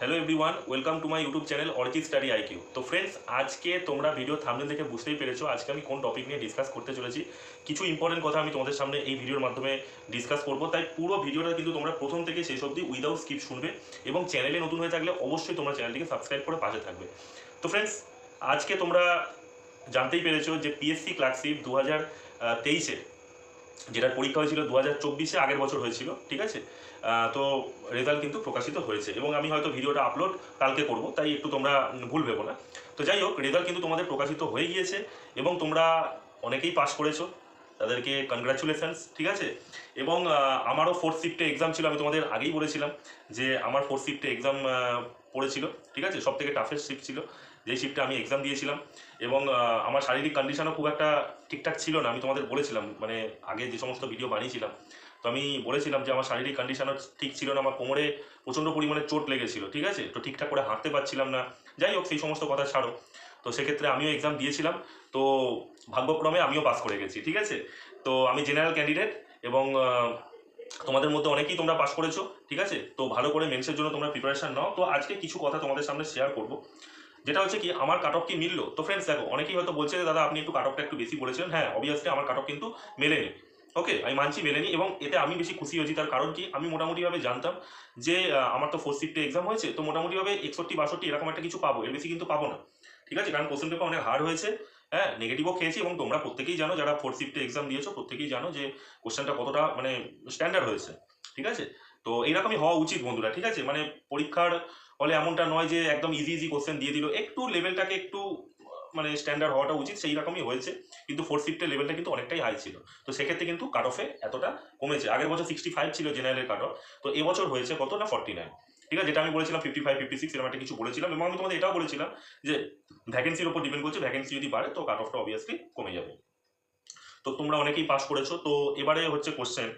Hello everyone welcome to my YouTube channel Arijit study IQ তো friends আজকে তোমরা video thumbnail দেখে বুঝতেই পেরেছ আজকে আমি কোন টপিক নিয়ে ডিসকাস করতে চলেছি। কিছু ইম্পর্টেন্ট কথা আমি তোমাদের সামনে এই ভিডিওর মাধ্যমে ডিসকাস করব। তাই পুরো ভিডিওটা কিন্তু তোমরা প্রথম থেকে শেষ অবধি উইদাউট স্কিপ শুনবে এবং চ্যানেলে নতুন হয়ে থাকলে অবশ্যই তোমরা চ্যানেলটিকে সাবস্ক্রাইব করে পাশে থাকবে। তো ফ্রেন্ডস আজকে তোমরা জানতেই পেরেছ যে পিএসসি ক্লার্কশিপ দু হাজার তেইশে যেটার পরীক্ষা হয়েছিল দু হাজার চব্বিশে, আগের বছর হয়েছিল, ঠিক আছে? তো রেজাল্ট কিন্তু প্রকাশিত হয়েছে এবং আমি হয়তো ভিডিওটা আপলোড কালকে করব, তাই একটু তোমরা ভুল ভেবো না। তো যাই হোক রেজাল্ট কিন্তু তোমাদের প্রকাশিত হয়ে গিয়েছে এবং তোমরা অনেকেই পাস করেছ, তাদেরকে কনগ্রাচুলেশনস ঠিক আছে? এবং আমারও ফোর্থ শিফটে এক্সাম ছিল, আমি তোমাদের আগেই বলেছিলাম যে আমার ফোর্থ শিফটে এক্সাম পড়েছিল, ঠিক আছে? সব থেকে টাফেস্ট শিফট ছিল যেই শিফটে আমি এক্সাম দিয়েছিলাম এবং আমার শারীরিক কন্ডিশনও খুব একটা ঠিকঠাক ছিল না, আমি তোমাদের বলেছিলাম মানে আগে যে সমস্ত ভিডিও বানিয়েছিলাম। তো আমি বলেছিলাম যে আমার শারীরিক কন্ডিশনও ঠিক ছিল না, আমার কোমরে প্রচণ্ড পরিমাণে চোট লেগেছিল, ঠিক আছে? তো ঠিকঠাক করে হাঁটতে পারছিলাম না। যাই হোক, সেই সমস্ত কথা ছাড়ো। তো সেক্ষেত্রে আমিও এক্সাম দিয়েছিলাম। তো ভাগ্যক্রমে আমিও পাস করে গেছি, ঠিক আছে? তো আমি জেনারেল ক্যান্ডিডেট এবং তোমাদের মধ্যে অনেকেই তোমরা পাস করেছ, ঠিক আছে? তো ভালো করে মেন্সের জন্য তোমরা প্রিপারেশন নাও। তো আজকে কিছু কথা তোমাদের সামনে শেয়ার করব। যেটা হচ্ছে কি, আমার কাট অফ কি মিললো? তো ফ্রেন্ডস দেখো, অনেকেই হয়তো বলছে যে, দাদা, আপনি একটু কাট অফটা একটু বেশি বলেছিলেন। হ্যাঁ অবভিয়াসলি আমার কাট অফ কিন্তু মেলেনি। ওকে আমি মানছি মেলেনি এবং এতে আমি বেশি খুশি হয়েছি। তার কারণ কি? আমি মোটামুটিভাবে জানতাম যে আমার তো ফোর্থ শিফটে এক্সাম হয়েছে, তো মোটামুটিভাবে একষট্টি, বাষট্টি এরকম একটা কিছু পাবো। এর বেশি কিন্তু পাবো না। ঠিক আছে? কারণ কোশ্চেন পেপার অনেক হার্ড হয়েছে। হ্যাঁ নেগেটিভও খেয়েছি এবং তোমরা প্রত্যেকেই জানো, যারা ফোর্থ শিফটে এক্সাম দিয়েছ, প্রত্যেকেই জানো যে কোশ্চেনটা কতটা মানে স্ট্যান্ডার্ড হয়েছে, ঠিক আছে? তো এইরকমই হওয়া উচিত বন্ধুরা, ঠিক আছে? মানে পরীক্ষার হলে এমনটা নয় যে একদম ইজি ইজি কোশ্চেন দিয়ে দিল, একটু লেভেলটাকে একটু মানে স্ট্যান্ডার্ড হওয়াটা উচিত, সেই রকমই হয়েছে, কিন্তু ফোর্থ শিফটের লেভেলটা কিন্তু অনেকটাই হাই ছিল। তো সেক্ষেত্রে কিন্তু কাট অফে এতটা কমেছে, আগের বছর সিক্সটি ফাইভ ছিল জেনারেলের কাট অফ তো এবছর হয়েছে কত না ফর্টি নাইন ঠিক আছে? যেটা আমি বলেছিলাম ফিফটি ফাইভ ফিফটি সিক্স এরকম একটা কিছু বলেছিলাম এবং আমি তোমাদের এটাও বলেছিলাম যে ভ্যাকেন্সির উপর ডিপেন্ড করছে ভ্যাকেন্সি যদি বাড়ে তো কাট অফটা অবভিয়াসলি কমে যাবে। তো তোমরা অনেকেই পাস করেছ, তো এবারে হচ্ছে কোশ্চেন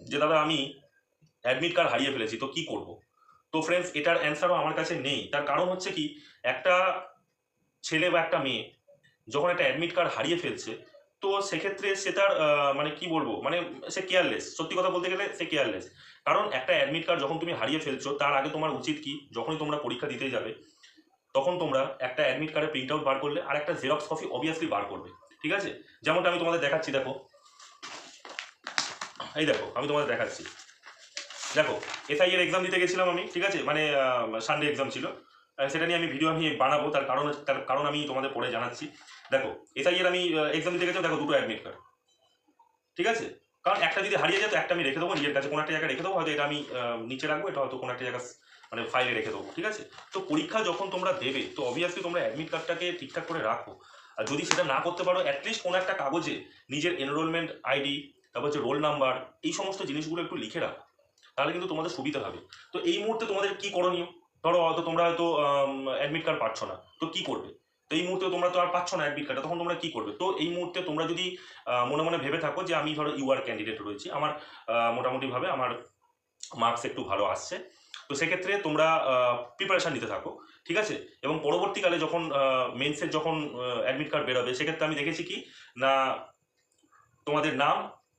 যে দাদা আমি অ্যাডমিট কার্ড হারিয়ে ফেলেছি, তো কি করব? তো ফ্রেন্ডস এটার অ্যান্সারও আমার কাছে নেই। তার কারণ হচ্ছে কি, একটা ছেলে বা একটা মেয়ে যখন একটা অ্যাডমিট কার্ড হারিয়ে ফেলছে তো সেক্ষেত্রে সে তার মানে কি বলব মানে সে কেয়ারলেস সত্যি কথা বলতে গেলে সে কেয়ারলেস কারণ একটা অ্যাডমিট কার্ড যখন তুমি হারিয়ে ফেলছো, তার আগে তোমার উচিত কি, যখনই তোমরা পরীক্ষা দিতে যাবে, তখন তোমরা একটা অ্যাডমিট কার্ডের প্রিন্ট আউট বার করলে, আর একটা জেরক্স কপি অবভিয়াসলি বার করবে। ঠিক আছে? যেমনটা আমি তোমাদের দেখাচ্ছি, দেখো। এই দেখো, আমি তোমাদের দেখাচ্ছি। দেখো এসআই এর এক্সাম দিতে গেছিলাম আমি, ঠিক আছে? মানে সানডে এক্সাম ছিল। সেটা নিয়ে আমি ভিডিও আমি বানাবো, তার কারণ তার কারণ আমি তোমাদের পরে জানাচ্ছি। দেখো এসআই এর আমি এক্সাম দিতে গেছিলাম, দেখো, দুটো অ্যাডমিট কার্ড ঠিক আছে? কারণ একটা যদি হারিয়ে যায়, তো একটা আমি রেখে দেবো, নিজের কাছে কোনো একটা জায়গায় রেখে দেবো, হয়তো এটা আমি নিচে রাখব, এটা হয়তো কোনো একটা জায়গা মানে ফাইলে রেখে দেবো, ঠিক আছে? তো পরীক্ষা যখন তোমরা দেবে, তো অবভিয়াসলি তোমরা অ্যাডমিট কার্ডটাকে ঠিকঠাক করে রাখো। আর যদি সেটা না করতে পারো অ্যাটলিস্ট কোনো একটা কাগজে নিজের এনরোলমেন্ট আইডি তারপর হচ্ছে রোল নাম্বার এই সমস্ত জিনিসগুলো একটু লিখে রাখো। তাহলে কিন্তু তোমাদের সুবিধা হবে। তো এই মুহূর্তে তোমাদের কি করণীয়? ধরো হয়তো তোমরা হয়তো অ্যাডমিট কার্ড পাচ্ছ না। তো কি করবে? তো এই মুহূর্তে তোমরা তো আর পাচ্ছ না অ্যাডমিট কার্ডটা তখন তোমরা কি করবে? তো এই মুহূর্তে তোমরা যদি মনে মনে ভেবে থাকো যে আমি ধরো ইউআর ক্যান্ডিডেট রয়েছি, আমার মোটামুটিভাবে আমার মার্কস একটু ভালো আসছে। তো সেক্ষেত্রে তোমরা প্রিপারেশান নিতে থাকো, ঠিক আছে? এবং পরবর্তীকালে যখন মেন্সের যখন অ্যাডমিট কার্ড বেরোবে, সেক্ষেত্রে আমি দেখেছি কি? না, তোমাদের নাম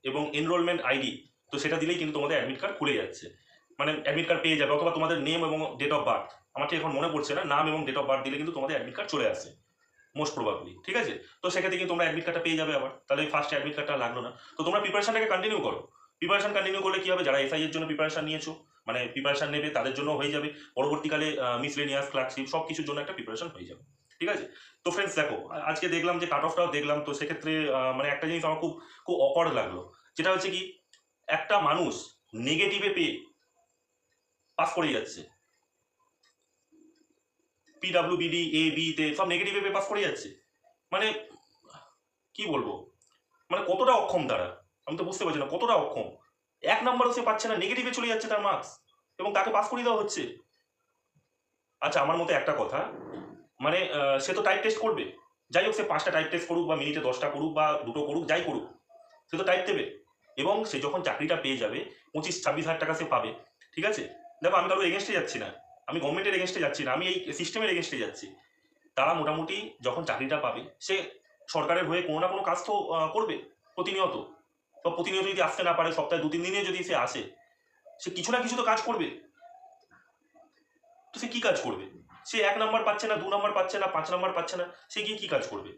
এবং এনরোলমেন্ট আইডি তো সেটা দিলেই কিন্তু তোমাদের অ্যাডমিট কার্ড খুলে যাচ্ছে। মানে অ্যাডমিট কার্ড পেয়ে যাবে অথবা তোমাদের নেম এবং ডেট অফ বার্থ আমার ঠিক এখন মনে পড়ছে না, নাম এবং ডেট অফ বার্থ দিলে কিন্তু তোমাদের অ্যাডমিট কার্ড চলে আসে মোস্ট প্রবাবলি ঠিক আছে? তো সেক্ষেত্রে কিন্তু তোমরা অ্যাডমিট কার্ডটা পেয়ে যাবে আবার, তাহলে ফার্স্ট অ্যাডমিট কার্ডটা লাগল না। তো তোমরা প্রিপারেশনটাকে কন্টিনিউ করো। প্রিপারেশন কন্টিনিউ করলে কি হবে? যারা এসআই এর জন্য প্রিপারেশন নিয়েছো মানে প্রিপারেশন নেবে, তাদের জন্য হয়ে যাবে। পরবর্তীকালে মিসলেনিয়াস ক্লার্কশিপ সব কিছুর জন্য একটা প্রিপারেশন হয়ে যাবে, ঠিক আছে? তো ফ্রেন্ডস দেখো, আজকে দেখলাম যে কাট অফটাও দেখলাম, তো সেক্ষেত্রে মানে একটা জিনিস আমার খুব খুব অকওয়ার্ড লাগল। যেটা হচ্ছে কি, একটা মানুষ নেগেটিভে পেয়ে পাস করে যাচ্ছে। পিডাব্লিউবিডি এ বি তে সব নেগেটিভ পেয়ে পাস করে যাচ্ছে। মানে কি বলব? মানে কতটা অক্ষম তারা? আমি তো বুঝতে পারছি না, কতটা অক্ষম? এক নম্বরও সে পাচ্ছে না নেগেটিভে চলে যাচ্ছে তার মার্কস এবং তাকে পাস করিয়ে দেওয়া হচ্ছে। আচ্ছা আমার মতে একটা কথা মানে সে তো টাইপ টেস্ট করবে। যাই হোক, সে পাঁচটা টাইপ টেস্ট করুক বা মিনিটে দশটা করুক বা দুটো করুক, যাই করুক, সে তো টাইপ দেবে। এবং সে যখন চাকরিটা পেয়ে যাবে, পঁচিশ, ছাব্বিশ হাজার টাকা সে পাবে, ঠিক আছে? দেখো, আমি কারোর এগেনস্টে যাচ্ছি না। আমি গভর্নমেন্টের এগেনস্টে যাচ্ছি না। আমি এই সিস্টেমের এগেনস্টে যাচ্ছি। তারা মোটামুটি যখন চাকরিটা পাবে, সে সরকারের হয়ে কোনো না কোনো কাজ তো করবে প্রতিনিয়ত। বা প্রতিনিয়ত যদি আসতে না পারে, সপ্তাহে দু তিন দিনে যদি সে আসে, সে কিছু না কিছু তো কাজ করবে। তো সে কী কাজ করবে? সে এক নাম্বার পাচ্ছে না, দু নাম্বার পাচ্ছে না, পাঁচ নাম্বার পাচ্ছে না, সে গিয়ে কী কাজ করবে?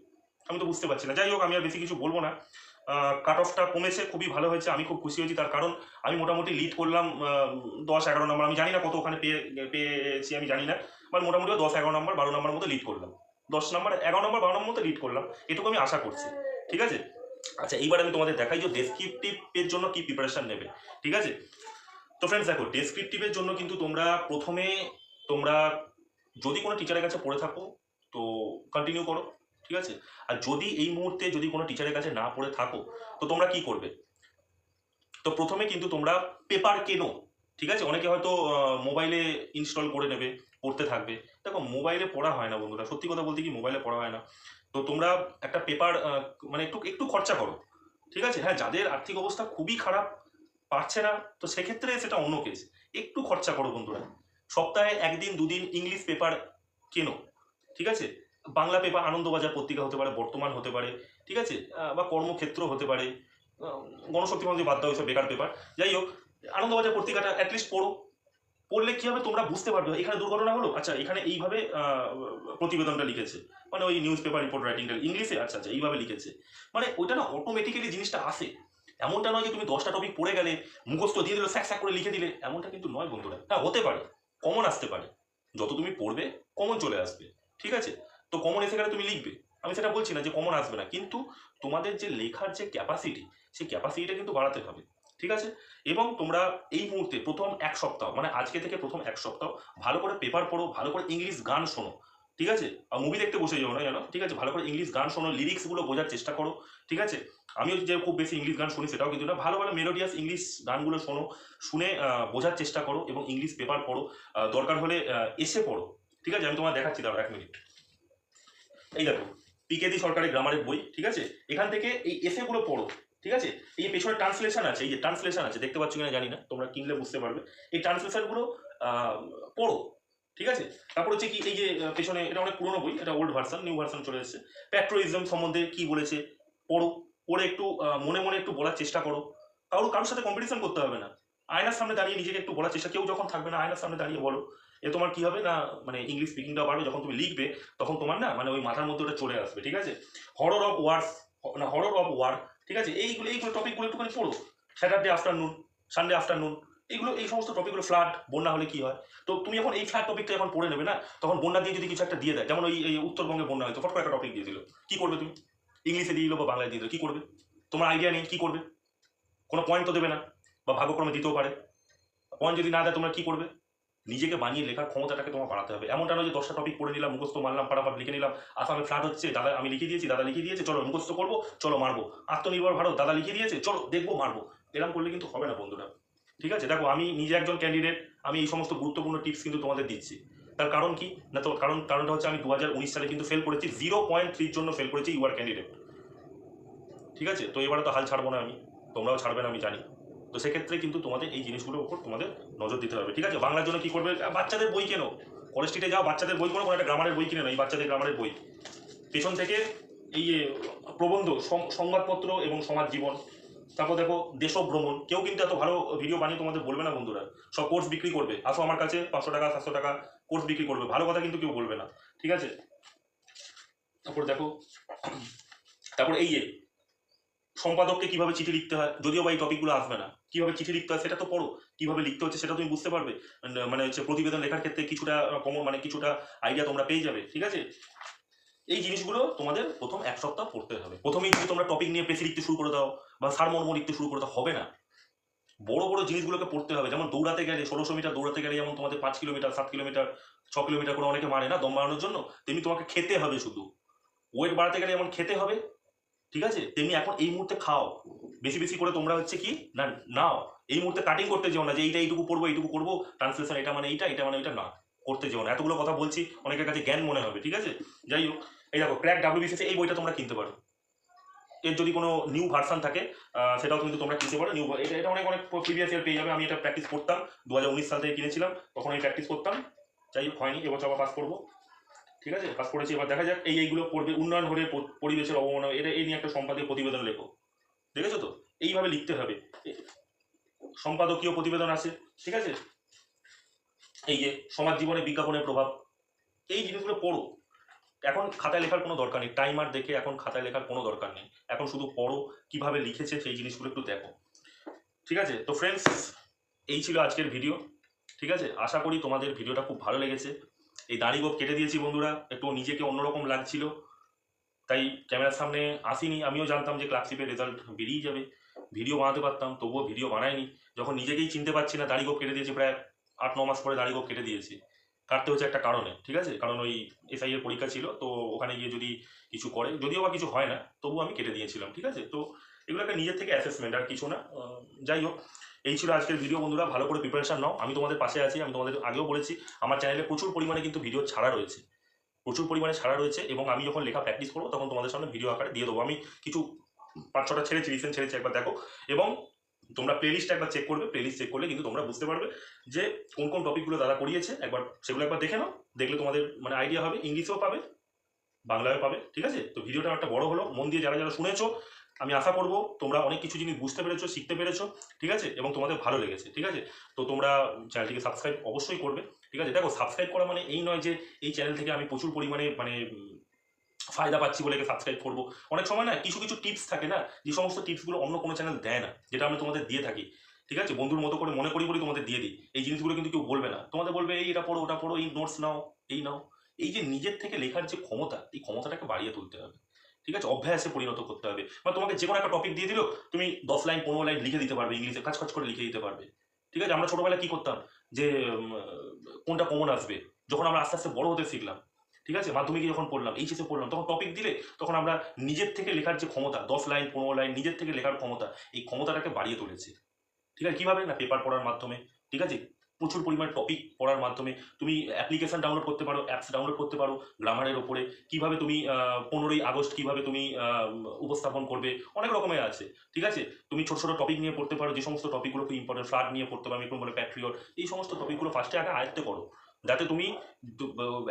আমি তো বুঝতে পারছি না। যাই হোক, আমি আর বেশি কিছু বলব না। কাট অফটা কমেছে, খুবই ভালো হয়েছে, আমি খুব খুশি হয়েছি, তার কারণ আমি মোটামুটি লিড করলাম দশ, এগারো নম্বর আমি জানি না কত ওখানে পেয়ে, পেয়েছি, আমি জানি না বাট মোটামুটি দশ, এগারো নম্বর বারো নম্বর মতো লিড করলাম। দশ নম্বর এগারো নম্বর বারো নম্বর মতো লিড করলাম, এটুকু আমি আশা করছি, ঠিক আছে? আচ্ছা এইবার আমি তোমাদের দেখাই যে ডেসক্রিপটিভের জন্য কি প্রিপারেশান নেবে, ঠিক আছে? তো ফ্রেন্ডস দেখো ডেসক্রিপটিভের জন্য কিন্তু তোমরা প্রথমে তোমরা যদি কোনো টিচারের কাছে পড়ে থাকো, তো কন্টিনিউ করো। ঠিক আছে? আর যদি এই মুহূর্তে যদি কোনো টিচারের কাছে না পড়ে থাকো, তো তোমরা কি করবে? তো প্রথমে কিন্তু তোমরা পেপার কেনো, ঠিক আছে? অনেকে হয়তো মোবাইলে ইনস্টল করে নেবে, পড়তে থাকবে। দেখো মোবাইলে পড়া হয় না বন্ধুরা। সত্যি কথা বলতে কি মোবাইলে পড়া হয় না। তো তোমরা একটা পেপার মানে একটু একটু খরচা করো, ঠিক আছে? হ্যাঁ যাদের আর্থিক অবস্থা খুবই খারাপ, পারছে না, তো সেক্ষেত্রে সেটা অন্য কেস একটু খরচা করো বন্ধুরা। সপ্তাহে একদিন, দুদিন ইংলিশ পেপার কেনো, ঠিক আছে? বাংলা পেপার আনন্দবাজার পত্রিকা হতে পারে, বর্তমান হতে পারে, ঠিক আছে? বা কর্মক্ষেত্র হতে পারে গণশক্তি মন্ত্রী বাদ হয়েছে বেকার পেপার যাই হোক, আনন্দবাজার পত্রিকাটা অ্যাটলিস্ট পড়ো। পড়লে কি হবে? তোমরা বুঝতে পারবে। এখানে দুর্ঘটনা হলো? আচ্ছা এখানে এইভাবে প্রতিবেদনটা লিখেছে। মানে ওই নিউজ পেপার রিপোর্ট রাইটিংটা ইংলিশে? আচ্ছা আচ্ছা এইভাবে লিখেছে। মানে ওইটা না অটোমেটিক্যালি জিনিসটা আসে। এমনটা নয় যে তুমি দশটা টপিক পড়ে গেলে মুখস্থ দিয়ে দিলে, স্যাক স্যাক করে লিখে দিলে। এমনটা কিন্তু নয় বন্ধুরা। হ্যাঁ হতে পারে। কমন আসতে পারে। যত তুমি পড়বে কমন চলে আসবে। ঠিক আছে? তো কমন এসে গেলে তুমি লিখবে। আমি সেটা বলছি না যে কমন আসবে না, কিন্তু তোমাদের যে লেখার যে ক্যাপাসিটি সেই ক্যাপাসিটিটা কিন্তু বাড়াতে হবে, ঠিক আছে? এবং তোমরা এই মুহূর্তে প্রথম এক সপ্তাহ মানে আজকে থেকে প্রথম এক সপ্তাহ ভালো করে পেপার পড়ো, ভালো করে ইংলিশ গান শোনো, ঠিক আছে? আর মুভি দেখতে বসে যাও না জানো ঠিক আছে? ভালো করে ইংলিশ গান শোনো লিরিক্সগুলো বোঝার চেষ্টা করো, ঠিক আছে? আমিও যে খুব বেশি ইংলিশ গান শুনি সেটাও কিন্তু না। ভালো ভালো মেলোডিয়াস ইংলিশ গানগুলো শোনো, শুনে বোঝার চেষ্টা করো এবং ইংলিশ পেপার পড়ো। দরকার হলে এসে পড়ো, ঠিক আছে? আমি তোমার দেখাচ্ছি দাঁড়াও এক মিনিট এই দেখো পিকেদি সরকারের গ্রামারের বই, ঠিক আছে? এখান থেকে এই এসেগুলো পড়ো, ঠিক আছে? এই পেছনে ট্রান্সলেশন আছে, এই যে ট্রান্সলেশন আছে, দেখতে পাচ্ছ কিনা জানি না, তোমরা কিনলে বুঝতে পারবে। এই ট্রান্সলেশনগুলো পড়ো, ঠিক আছে? তারপর হচ্ছে কি, এই যে পেছনে, এটা অনেক পুরোনো বই, এটা ওল্ড ভার্সন নিউ ভার্সন চলে এসেছে। প্যাট্রোইজম সম্বন্ধে কি বলেছে, পড়ো, পড়ে একটু মনে মনে একটু বলার চেষ্টা করো। কারোর কারোর সাথে কম্পিটিশন করতে হবে না। আয়নার সামনে দাঁড়িয়ে নিজেকে একটু বলার চেষ্টা, কেউ যখন থাকবে না, আয়নার সামনে দাঁড়িয়ে বলো। এ তোমার কি হবে না মানে ইংলিশ স্পিকিংটাও বাড়বে যখন তুমি লিখবে, তখন তোমার না মানে ওই মাথার মধ্যে ওটা চলে আসবে, ঠিক আছে? হরর অফ ওয়ার্স না হরর অফ ওয়ার ঠিক আছে? এইগুলো এইগুলো টপিকগুলো একটুখানি পড়ো। স্যাটারডে আফটারনুন সানডে আফটারনুন এগুলো এই সমস্ত টপিকগুলো ফ্লাড বন্যা হলে কি হয়? তো তুমি যখন এই ফ্লাড টপিকটা এখন পড়ে নেবে না, তখন বন্যা দিয়ে যদি কিছু একটা দিয়ে দেয়, যেমন ওই, এই উত্তরবঙ্গে বন্যা হয়তো ফট একটা টপিক দিয়ে দিল। কি করবে তুমি? ইংলিশে দিয়ে দিল বা বাংলায় দিয়ে দিল, কি করবে? তোমার আইডিয়া নেই, কী করবে? কোনো পয়েন্ট তো দেবে না, বা ভাগ্যক্রমে দিতেও পারে। পয়েন্ট যদি না দেয়, তোমরা কী করবে? নিজেকে বানিয়ে লেখার ক্ষমতাটাকে তোমার বাড়াতে হবে। এমনটা নয় যে দশটা টপিক পড়ে নিলাম, মুখস্থ মারলাম ফাটাফাট লিখে নিলাম, আসামে ফ্লাট হচ্ছে, দাদা আমি লিখে দিয়েছি, দাদা লিখে দিয়েছে, চলো মুখস্থ করব, চলো মারবো। আত্মনির্ভর ভারত, দাদা লিখে দিয়েছে, চলো দেখব, মারবো। এরকম করলে কিন্তু হবে না বন্ধুরা। ঠিক আছে? দেখো, আমি নিজে একজন ক্যান্ডিডেট আমি এই সমস্ত গুরুত্বপূর্ণ টিপস কিন্তু তোমাদের দিচ্ছি। তার কারণ কি? না তো, কারণ, কারণটা হচ্ছে আমি দু হাজার উনিশ সালে কিন্তু ফেল করেছি জিরো পয়েন্ট থ্রির জন্য ফেল করেছি ইউআর ক্যান্ডিডেট ঠিক আছে? তো এবারে তো হাল ছাড়বো না আমি, তোমরাও ছাড়বে না, আমি জানি। তো সেক্ষেত্রে কিন্তু তোমাদের এই জিনিসগুলোর উপর তোমাদের নজর দিতে হবে, ঠিক আছে? বাংলার জন্য কি করবে? বাচ্চাদের বই কেন? কলেজ স্ট্রিটে যাও, বাচ্চাদের বই কোনো একটা গ্রামারের বই কিনে নাও, এই বাচ্চাদের গ্রামারের বই। পেছন থেকে এই প্রবন্ধ সংবাদপত্র এবং সমাজ জীবন, তারপর দেখো দেশভ্রমণ, কেউ কিন্তু এত ভালো ভিডিও বানিয়ে তোমাদের বলবে না বন্ধুরা। সব কোর্স বিক্রি করবে, আসো আমার কাছে পাঁচশো টাকা, সাতশো টাকা কোর্স বিক্রি করবে, ভালো কথা কিন্তু কেউ বলবে না, ঠিক আছে? তারপর দেখো, তারপর এই যে, সম্পাদককে কীভাবে চিঠি লিখতে হয়, যদিও বা এই টপিকগুলো আসবে না। কীভাবে চিঠি লিখতে হয় সেটা তো পড়ো। কীভাবে লিখতে হচ্ছে সেটা তুমি বুঝতে পারবে। মানে হচ্ছে প্রতিবেদন লেখার ক্ষেত্রে কিছুটা কম মানে কিছুটা আইডিয়া তোমরা পেয়ে যাবে, ঠিক আছে? এই জিনিসগুলো তোমাদের প্রথম এক সপ্তাহ পড়তে হবে। প্রথমেই যদি তোমরা টপিক নিয়ে পেশি লিখতে শুরু করে দাও বা সারমর্ম লিখতে শুরু করে দাও, হবে না। বড় বড় জিনিসগুলোকে পড়তে হবে। যেমন দৌড়াতে গেলে, ষোলোশো মিটার দৌড়াতে গেলে যেমন তোমাদের পাঁচ কিলোমিটার সাত কিলোমিটার ছ কিলোমিটার করে অনেকে মারে না, দম বাড়ানোর জন্য? তেমনি তোমাকে খেতে হবে শুধু। ওয়েট বাড়াতে গেলে যেমন খেতে হবে ঠিক আছে? তেমনি এখন এই মুহূর্তে খাও। বেশি বেশি করে তোমরা হচ্ছে কি, না, নাও। এই মুহূর্তে কাটিং করতে যেও না যে এইটা এইটুকু পড়ব, এইটুকু করব ট্রান্সলেশন এটা মানে এইটা, এটা মানে এটা না, করতে যেও না। এতগুলো কথা বলছি, অনেকের কাছে জ্ঞান মনে হবে, ঠিক আছে? যাই হোক, এই দেখো ক্র্যাক ডাব্লিউবিসিএস এই বইটা তোমরা কিনতে পারো। এর যদি কোনো নিউ ভার্সন থাকে সেটাও কিন্তু তোমরা কিনতে পারো। নিউ এটা এটা অনেক অনেক প্রিভিয়াস ইয়ার পেয়ে যাবে। আমি এটা প্র্যাকটিস করতাম, দু হাজার উনিশ সাল থেকে কিনেছিলাম, তখন আমি প্র্যাকটিস করতাম। যাই হোক, হয়নি, এবছর আবার পাস করব। ঠিক আছে? পাস করেছি, এবার দেখা যাক এই এইগুলো পড়বে উন্নয়ন হলে পরিবেশের অবমাননা, এটা এই নিয়ে একটা সম্পাদকীয় প্রতিবেদন লেখো। দেখেছ তো? এইভাবে লিখতে হবে। সম্পাদকীয় প্রতিবেদন আছে, ঠিক আছে? এই যে, সমাজ জীবনে বিজ্ঞাপনের প্রভাব, এই জিনিসগুলো পড়ো। এখন খাতায় লেখার কোনো দরকার নেই। টাইমার দেখে এখন খাতায় লেখার কোনো দরকার নেই। এখন শুধু পড়ো, কীভাবে লিখেছে সেই জিনিসগুলো একটু দেখো। ঠিক আছে? তো ফ্রেন্ডস এই ছিল আজকের ভিডিও ঠিক আছে? আশা করি তোমাদের ভিডিওটা খুব ভালো লেগেছে। এই দাড়ি গোপ কেটে দিয়েছি বন্ধুরা, একটু নিজেকে অন্যরকম লাগছিল। তাই ক্যামেরার সামনে আসিনি, আমিও জানতাম যে ক্লাসিপের রেজাল্ট বেরিয়ে যাবে। ভিডিও বানাতে পারতাম, তবুও ভিডিও বানাইনি। যখন নিজেকেই চিনতে পারছি না, দাড়ি গোপ কেটে দিয়েছি, প্রায় আট ন মাস পরে দাড়ি গোপ কেটে দিয়েছি। কাটতে হচ্ছে একটা কারণে, ঠিক আছে? কারণ ওই এসআই এর পরীক্ষা ছিল, তো ওখানে গিয়ে যদি কিছু করে, যদিও বা কিছু হয় না তবু আমি কেটে দিয়েছিলাম, ঠিক আছে? তো এগুলো একটা নিজের থেকে অ্যাসেসমেন্ট আর কিছু না। যাই হোক এই ছিল আজকের ভিডিও বন্ধুরা। ভালো করে প্রিপারেশন নাও। আমি তোমাদের পাশে আছি, আমি তোমাদের আগেও বলেছি, আমার চ্যানেলে প্রচুর পরিমাণে কিন্তু ভিডিও ছাড়া রয়েছে। প্রচুর পরিমাণে ছাড়া রয়েছে এবং আমি যখন লেখা প্র্যাকটিস করব, তখন তোমাদের সামনে ভিডিও আকারে দিয়ে দেবো। আমি কিছু পাঁচ ছটা ছেড়েছি রিসেন্ট ছেড়েছি একবার দেখো। এবং তোমরা প্লেলিস্ট একবার চেক করবে প্লেলিস্ট চেক করলে কিন্তু তোমরা বুঝতে পারবে যে কোন কোন টপিকগুলো দাদা করিয়েছে। একবার সেগুলো একবার দেখে নাও, দেখলে তোমাদের মানে আইডিয়া হবে, ইংলিশেও পাবে, বাংলায়ও পাবে, ঠিক আছে? তো ভিডিওটা একটা বড় হলো। মন দিয়ে যারা যারা শুনেছো আমি আশা করব তোমরা অনেক কিছু জিনিস বুঝতে পেরেছ, শিখতে পেরেছ, ঠিক আছে? এবং তোমাদের ভালো লেগেছে, ঠিক আছে? তো তোমরা চ্যানেলটিকে সাবস্ক্রাইব অবশ্যই করবে, ঠিক আছে? দেখো সাবস্ক্রাইব করা মানে এই নয় যে এই চ্যানেল থেকে আমি প্রচুর পরিমাণে মানে ফায়দা পাচ্ছি বলে সাবস্ক্রাইব করব। অনেক সময় না কিছু কিছু টিপস থাকে না, যে সমস্ত টিপসগুলো অন্য কোনো চ্যানেল দেয় না, যেটা আমি তোমাদের দিয়ে থাকি, ঠিক আছে? বন্ধুর মতো করে মনে করি বলে তোমাদের দিয়ে দিই। এই জিনিসগুলো কিন্তু কেউ বলবে না। তোমাদের বলবে, এই এটা পড়ো, ওটা পড়ো, এই নোটস নাও, এই নাও। এই যে নিজের থেকে লেখার যে ক্ষমতা, এই ক্ষমতাটাকে বাড়িয়ে তুলতে হবে। ঠিক আছে? অভ্যাসে পরিণত করতে হবে। বা তোমাকে যে কোনো একটা টপিক দিয়ে দিল, তুমি দশ লাইন, পনেরো লাইন লিখে দিতে পারবে, ইংলিশে কাজ কাজ করে লিখে দিতে পারবে। ঠিক আছে? আমরা ছোটবেলায় কি করতাম? যে কোনটা কমন আসবে? যখন আমরা আস্তে আস্তে বড় হতে শিখলাম। ঠিক আছে? মাধ্যমিকে যখন পড়লাম এই এইচএসে পড়লাম, তখন টপিক দিলে তখন আমরা নিজের থেকে লেখার যে ক্ষমতা, দশ লাইন, পনেরো লাইন, নিজের থেকে লেখার ক্ষমতা, এই ক্ষমতাটাকে বাড়িয়ে তুলেছে। ঠিক আছে? কীভাবে? না পেপার পড়ার মাধ্যমে। ঠিক আছে? প্রচুর পরিমাণ টপিক পড়ার মাধ্যমে। তুমি অ্যাপ্লিকেশন ডাউনলোড করতে পারো অ্যাপস ডাউনলোড করতে পারো গ্রামারের ওপরে। কীভাবে তুমি পনেরোই আগস্ট কীভাবে তুমি উপস্থাপন করবে, অনেক রকমের আছে, ঠিক আছে? তুমি ছোট ছোটো টপিক নিয়ে পড়তে পারো, যে সমস্ত টপিকগুলো খুব ইম্পর্টেন্ট ফ্লাড নিয়ে পড়তে পারো একটু বলে প্যাট্রিয়ট এই সমস্ত টপিকগুলো ফার্স্টে আগে আয়ত্তে করো। যাতে তুমি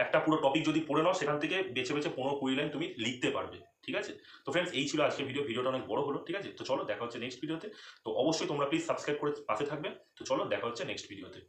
একটা পুরো টপিক যদি পড়ে নাও, সেখান থেকে বেছে বেছে পনেরো কুড়ি লাইন তুমি লিখতে পারবে, ঠিক আছে? তো ফ্রেন্ডস এই ছিল আজকে ভিডিও ভিডিওটা অনেক বড় হলো, ঠিক আছে? তো চলো, দেখা হচ্ছে নেক্সট ভিডিওতে তো। অবশ্যই তোমরা প্লিজ সাবস্ক্রাইব করে পাশে থাকবে। তো চলো, দেখা হচ্ছে নেক্সট ভিডিওতে